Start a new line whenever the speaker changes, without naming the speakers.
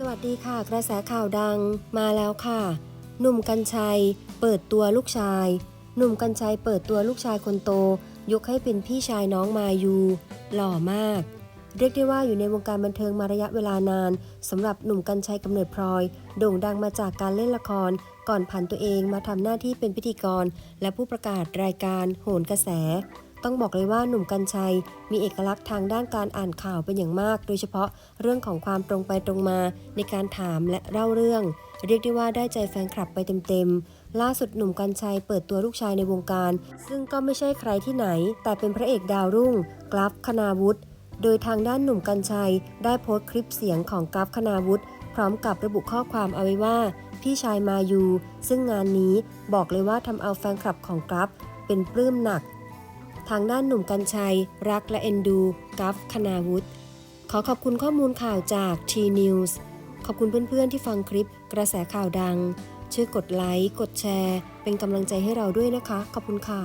สวัสดีค่ะ กระแสข่าวดังมาแล้วค่ะ หนุ่มกัญชัย เปิดตัวลูกชาย หนุ่มกัญชัยเปิดตัวลูกชายคนโต ยกให้เป็นพี่ชายน้องมายู หล่อมาก เรียกได้ว่าอยู่ในวงการบันเทิงมาระยะเวลานานสำหรับหนุ่มกัญชัยกำเนิดพลอย โด่งดังมาจากการเล่นละคร ก่อนผันตัวเองมาทำหน้าที่เป็นพิธีกร และผู้ประกาศรายการโหนกระแส ต้องบอกเลยว่าหนุ่มกัญชัย มีเอกลักษณ์ทางด้านการอ่านข่าวเป็นอย่างมาก โดยเฉพาะเรื่องของความตรงไปตรงมาในการถามและเล่าเรื่อง เรียกได้ว่าได้ใจแฟนคลับไปเต็มๆ ล่าสุดหนุ่มกัญชัยเปิดตัวลูกชายในวงการ ซึ่งก็ไม่ใช่ใครที่ไหน แต่เป็นพระเอกดาวรุ่ง กราฟคณาวุฒิโดยทางด้านหนุ่มกัญชัย ได้โพสต์คลิปเสียงของกราฟคณาวุฒิพร้อมกับระบุข้อความเอาไว้ว่า พี่ชายมายูซึ่งงานนี้บอกเลยว่าทำเอาแฟนคลับของกราฟเป็นปลื้มหนัก ทางด้านหนุ่มกัญชัย รักและเอ็นดู กัฟคณาวุฒิขอขอบคุณข้อมูลข่าวจาก T News ขอบคุณเพื่อนๆที่ฟังคลิปกระแสข่าวดัง ช่วยกดไลค์ กดแชร์ เป็นกำลังใจให้เราด้วยนะคะ ขอบคุณค่ะ